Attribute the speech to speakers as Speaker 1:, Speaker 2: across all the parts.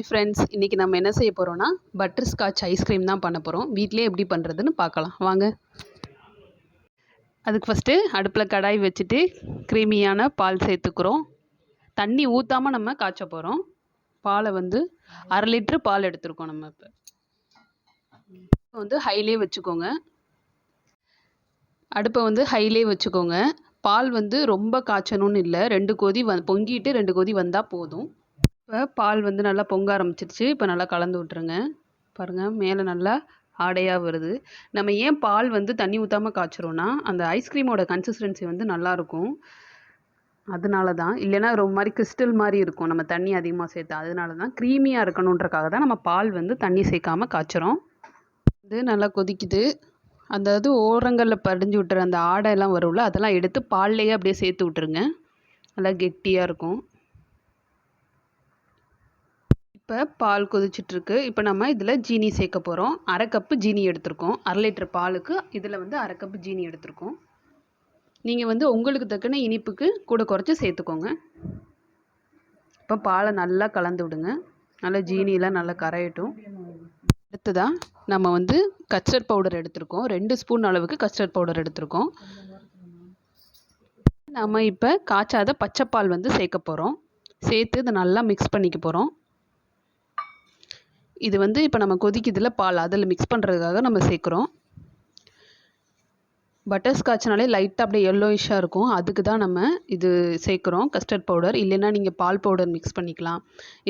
Speaker 1: Hi friends இன்றைக்கி நம்ம என்ன செய்ய போகிறோன்னா பட்டர் ஸ்காட்ச் ஐஸ்கிரீம் தான் பண்ண போகிறோம் வீட்டிலே எப்படி பண்ணுறதுன்னு பார்க்கலாம். வாங்க. அதுக்கு ஃபஸ்ட்டு அடுப்பில் கடாய் வச்சுட்டு க்ரீமியான பால் சேர்த்துக்கிறோம். தண்ணி ஊற்றாமல் நம்ம காய்ச்ச போகிறோம் பாலை வந்து அரை லிட்ரு பால் எடுத்துருக்கோம் நம்ம இப்போ. வந்து ஹைலே வச்சுக்கோங்க. அடுப்பை வந்து ஹைலே வச்சுக்கோங்க. பால் வந்து ரொம்ப காய்ச்சணும்னு இல்லை. ரெண்டு கொதி வ பொங்கிட்டு ரெண்டு கொதி வந்தால் போதும். இப்போ பால் வந்து நல்லா பொங்க ஆரம்பிச்சிருச்சு. இப்போ நல்லா கலந்து விட்ருங்க பாருங்கள் மேலே நல்லா ஆடையாக வருது. நம்ம ஏன் பால் வந்து தண்ணி ஊற்றாமல் காய்ச்சிரோன்னா அந்த ஐஸ்கிரீமோட கன்சிஸ்டன்சி வந்து நல்லாயிருக்கும் அதனால தான் இல்லைன்னா ரொம்ப மாதிரி கிறிஸ்டல் மாதிரி இருக்கும். நம்ம தண்ணி அதிகமாக சேர்த்தா. அதனால தான் க்ரீமியாக இருக்கணுன்றக்காக தான் நம்ம பால் வந்து தண்ணி சேர்க்காமல் காய்ச்சிறோம். இது நல்லா கொதிக்குது. அந்த இது ஓரங்களில் படிஞ்சு விட்டுற அந்த ஆடையெல்லாம் வரும்ல அதெல்லாம் எடுத்து பால்லையே அப்படியே சேர்த்து விட்ருங்க நல்லா கெட்டியாக இருக்கும். இப்போ பால் கொதிச்சிட்ருக்கு. இப்போ நம்ம இதில் ஜீனி சேர்க்க போகிறோம் அரை கப்பு ஜீனி எடுத்திருக்கோம். அரை லிட்டர் பாலுக்கு இதில் வந்து அரை கப்பு ஜீனி எடுத்திருக்கோம். நீங்கள் வந்து உங்களுக்கு தக்கன இனிப்புக்கு கூட குறைச்சி சேர்த்துக்கோங்க. இப்போ பாலை நல்லா கலந்து விடுங்க. நல்லா ஜீனியெலாம் நல்லா கரையட்டும். அடுத்ததாக நம்ம வந்து கஸ்டர்ட் பவுடர் எடுத்திருக்கோம். ரெண்டு ஸ்பூன் அளவுக்கு கஸ்டர்ட் பவுடர் எடுத்திருக்கோம். நம்ம இப்போ காய்ச்சாத பச்சைப்பால் வந்து சேர்க்க போகிறோம் சேர்த்து இதை நல்லா மிக்ஸ் பண்ணிக்க போகிறோம் இது வந்து இப்போ நம்ம கொதிக்குதுல பால் அதில் மிக்ஸ் பண்ணுறதுக்காக நம்ம சேர்க்குறோம். பட்டர் ஸ்காட்ச்னாலே லைட்டாக அப்படியே எல்லோயிஷாக இருக்கும். அதுக்கு தான் நம்ம இது சேர்க்குறோம் கஸ்டர்ட் பவுடர் இல்லைன்னா நீங்கள் பால் பவுடர் மிக்ஸ் பண்ணிக்கலாம்.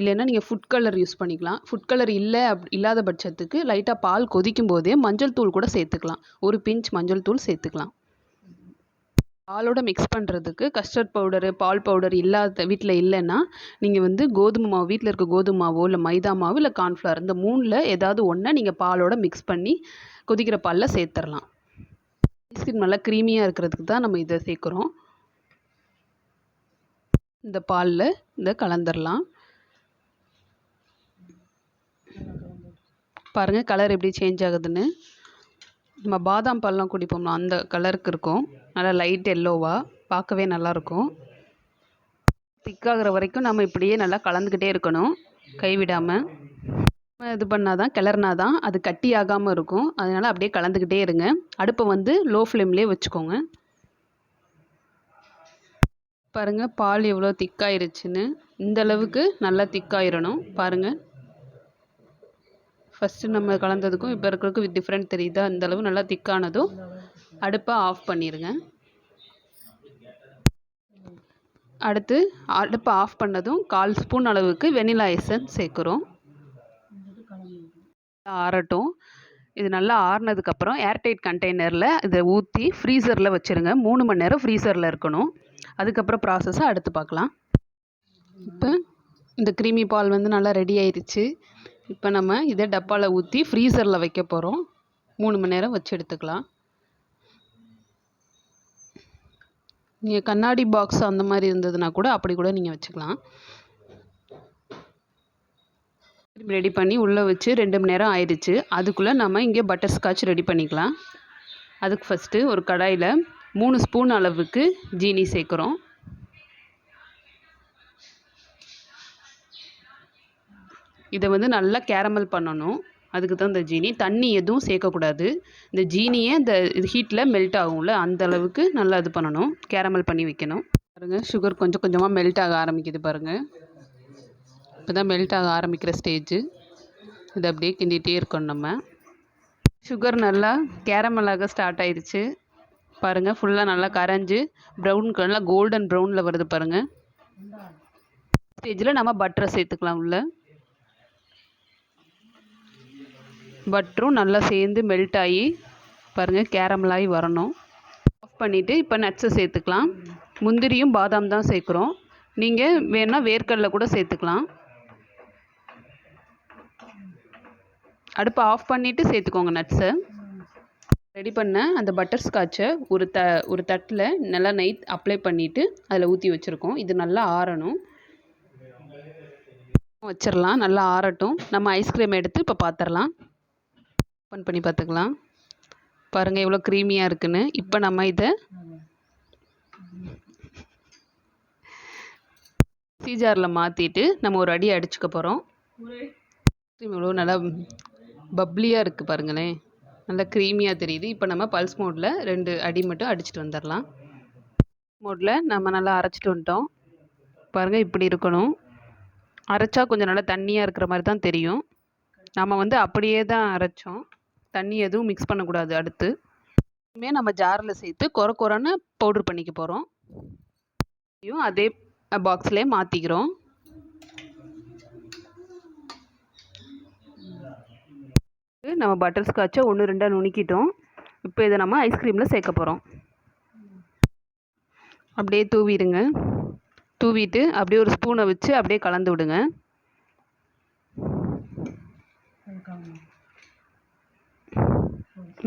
Speaker 1: இல்லைன்னா நீங்கள் ஃபுட் கலர் யூஸ் பண்ணிக்கலாம். ஃபுட் கலர் இல்லை அப் இல்லாத பட்சத்துக்கு லைட்டாக பால் கொதிக்கும் போதே மஞ்சள் தூள் கூட சேர்த்துக்கலாம். ஒரு பிஞ்ச் மஞ்சள் தூள் சேர்த்துக்கலாம். பாலோட மிக்ஸ் பண்ணுறதுக்கு கஸ்டர்ட் பவுடரு பால் பவுடர் இல்லாத வீட்டில் இல்லைன்னா நீங்கள் வந்து கோதுமை மாவு வீட்டில் இருக்க கோதுமை மாவோ இல்லை மைதா மாவு இல்லை கார்ன்ஃப்ளவர் இந்த மூணில் ஏதாவது ஒன்றை நீங்கள் பாலோட மிக்ஸ் பண்ணி கொதிக்கிற பாலில் சேர்த்துடலாம் ஐஸ்கிரீம் நல்லா க்ரீமியாக இருக்கிறதுக்கு தான் நம்ம இதை சேர்க்குறோம். இந்த பாலில் இதை கலந்துடலாம் பாருங்கள் கலர் எப்படி சேஞ்ச் ஆகுதுன்னு. நம்ம பாதாம் பால்லாம் குடிப்போம்ல அந்த கலருக்கு இருக்கும். நல்லா லைட் எல்லோவாக பார்க்கவே நல்லாயிருக்கும். திக்காகிற வரைக்கும் நம்ம இப்படியே நல்லா கலந்துக்கிட்டே இருக்கணும். கைவிடாமல் இது பண்ணால் தான் கிளறுனா தான் அது கட்டி ஆகாமல் இருக்கும். அதனால் அப்படியே கலந்துக்கிட்டே இருங்க. அடுப்பை வந்து லோ ஃப்ளேம்லேயே வச்சுக்கோங்க. பாருங்கள் பால் எவ்வளோ திக்காயிருச்சுன்னு இந்த அளவுக்கு நல்லா திக்காயிரணும் பாருங்கள் ஃபஸ்ட்டு நம்ம கலந்ததுக்கும் இப்போ இருக்கிறதுக்கும் டிஃப்ரெண்ட் தெரியுதா? இந்த அளவு நல்லா திக்கானதும் அடுப்பை ஆஃப் பண்ணிடுங்க அடுத்து அடுப்பை ஆஃப் பண்ணதும் கால் ஸ்பூன் அளவுக்கு வெனிலா எசன் சேர்க்குறோம். ஆறட்டும். இது நல்லா ஆறுனதுக்கப்புறம் ஏர்டைட் கண்டெய்னரில் இதை ஊற்றி ஃப்ரீசரில் வச்சுருங்க. மூணு மணி நேரம் ஃப்ரீசரில் இருக்கணும். அதுக்கப்புறம் ப்ராசஸை அடுத்து பார்க்கலாம். இப்போ இந்த க்ரீமி பால் வந்து நல்லா ரெடி ஆயிடுச்சு. இப்போ நம்ம இதை டப்பாவில் ஊற்றி ஃப்ரீசரில் வைக்க போகிறோம் மூணு மணி நேரம் வச்சு எடுத்துக்கலாம். நீங்கள் கண்ணாடி பாக்ஸ் அந்த மாதிரி இருந்ததுன்னா கூட அப்படி கூட நீங்கள் வச்சுக்கலாம். ரெடி பண்ணி உள்ளே வச்சு ரெண்டு மணி நேரம் ஆயிடுச்சு அதுக்குள்ளே நம்ம இங்கே பட்டர் ஸ்காட்ச் ரெடி பண்ணிக்கலாம். அதுக்கு ஃபஸ்ட்டு ஒரு கடாயில் மூணு ஸ்பூன் அளவுக்கு ஜீனி சேர்க்குறோம். இதை வந்து நல்லா கேரமல் பண்ணணும். அதுக்கு தான் இந்த ஜீனி தண்ணி எதுவும் சேர்க்கக்கூடாது. இந்த ஜீனியே இந்த ஹீட்டில் மெல்ட் ஆகும்ல அந்த அளவுக்கு நல்லா இது பண்ணணும். கேரமல் பண்ணி வைக்கணும். பாருங்கள் சுகர் கொஞ்சம் கொஞ்சமாக மெல்ட் ஆக ஆரம்பிக்குது பாருங்கள் இப்போ தான் மெல்ட் ஆக ஆரம்பிக்கிற ஸ்டேஜு இதை அப்படியே கிண்டிகிட்டே இருக்கணும் நம்ம. சுகர் நல்லா கேரமலாக ஸ்டார்ட் ஆயிடுச்சு. பாருங்கள் ஃபுல்லாக நல்லா கரைஞ்சி ப்ரௌன் நல்லா கோல்டன் ப்ரௌனில் வருது பாருங்கள் ஸ்டேஜில் நம்ம பட்டரை சேர்த்துக்கலாம் உள்ளே. பட்டரும் நல்லா சேர்ந்து மெல்ட் ஆகி பாருங்கள் கேரமலாகி வரணும். ஆஃப் பண்ணிவிட்டு இப்போ நட்ஸை சேர்த்துக்கலாம். முந்திரியும் பாதாம் தான் சேர்க்குறோம். நீங்கள் வேணால் வேர்க்கடலை கூட சேர்த்துக்கலாம். அடுப்பை ஆஃப் பண்ணிவிட்டு சேர்த்துக்கோங்க நட்ஸை ரெடி பண்ண அந்த பட்டர் ஸ்காட்சை ஒரு த ஒரு தட்டில் நல்லா நைட் அப்ளை பண்ணிவிட்டு அதில் ஊற்றி வச்சுருக்கோம். இது நல்லா ஆறணும். வச்சிடலாம் நல்லா ஆறட்டும். நம்ம ஐஸ்கிரீம் எடுத்து இப்போ பார்த்துடலாம் ஓப்பன் பண்ணி பார்த்துக்கலாம். பாருங்கள் எவ்வளோ க்ரீமியாக இருக்குன்னு. இப்போ நம்ம இதை சீஜாரில் ஜாரில் மாற்றிட்டு நம்ம ஒரு அடி அடிச்சுக்க போகிறோம் ஐஸ்கிரீம் எவ்வளோ நல்லா பப்ளியாக இருக்குது பாருங்களேன். நல்லா க்ரீமியாக தெரியுது. இப்போ நம்ம பல்ஸ் மோடில் ரெண்டு அடி மட்டும் அடிச்சுட்டு வந்துடலாம். மோடில் நம்ம நல்லா அரைச்சிட்டு வந்துட்டோம். பாருங்கள் இப்படி இருக்கணும். அரைச்சா கொஞ்சம் நல்லா தண்ணியாக இருக்கிற மாதிரி தான் தெரியும். நம்ம வந்து அப்படியே தான் அரைச்சோம். தண்ணி எதுவும் மிக்ஸ் பண்ணக்கூடாது அடுத்து. இனிமேல் நம்ம ஜாரில் சேர்த்து கொர கொரன்னு பவுட்ரு பண்ணிக்க போகிறோம் அதே பாக்ஸ்லேயே மாற்றிக்கிறோம் நம்ம பட்டர் ஸ்காட்சை ஒன்று ரெண்டாக நுணுக்கிட்டோம். இப்போ இதை நம்ம ஐஸ்கிரீமில் சேர்க்க போகிறோம் அப்படியே தூவிடுங்க. தூவிட்டு அப்படியே ஒரு ஸ்பூனை வச்சு அப்படியே கலந்து விடுங்க.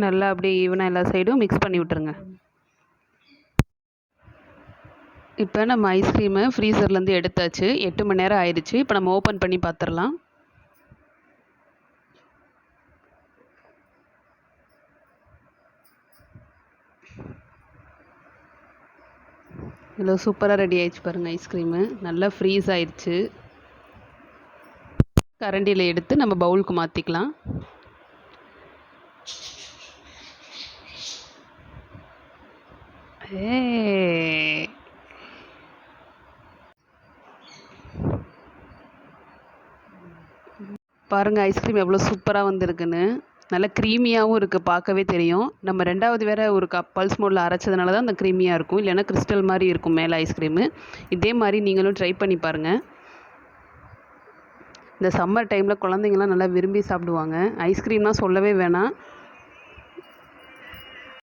Speaker 1: நல்லா அப்படியே ஈவனாக எல்லா சைடும் மிக்ஸ் பண்ணி விட்டுருங்க. இப்போ நம்ம ஐஸ்கிரீமை ஃப்ரீசர்லேருந்து எடுத்தாச்சு. எட்டு மணி நேரம் ஆயிடுச்சு இப்போ நம்ம ஓப்பன் பண்ணி பார்த்துடலாம் இதில் சூப்பராக ரெடி ஆயிடுச்சு பாருங்கள் ஐஸ்கிரீமு நல்லா ஃப்ரீஸ் ஆயிடுச்சு கரண்டியில் எடுத்து நம்ம பவுலுக்கு மாற்றிக்கலாம் பாருங்கள் ஐஸ்கிரீம் எவ்வளோ சூப்பராக வந்திருக்குன்னு. நல்லா க்ரீமியாகவும் இருக்குது பார்க்கவே தெரியும். நம்ம ரெண்டாவது வேற ஒரு கப் பல்ஸ் மோடில் அரைச்சதுனால தான் அந்த க்ரீமியாக இருக்கும். இல்லைன்னா கிறிஸ்டல் மாதிரி இருக்கும் மேலே ஐஸ்கிரீமு இதே மாதிரி நீங்களும் ட்ரை பண்ணி பாருங்கள் இந்த சம்மர் டைமில் குழந்தைங்கலாம் நல்லா விரும்பி சாப்பிடுவாங்க. ஐஸ்கிரீம்லாம் சொல்லவே வேணாம்.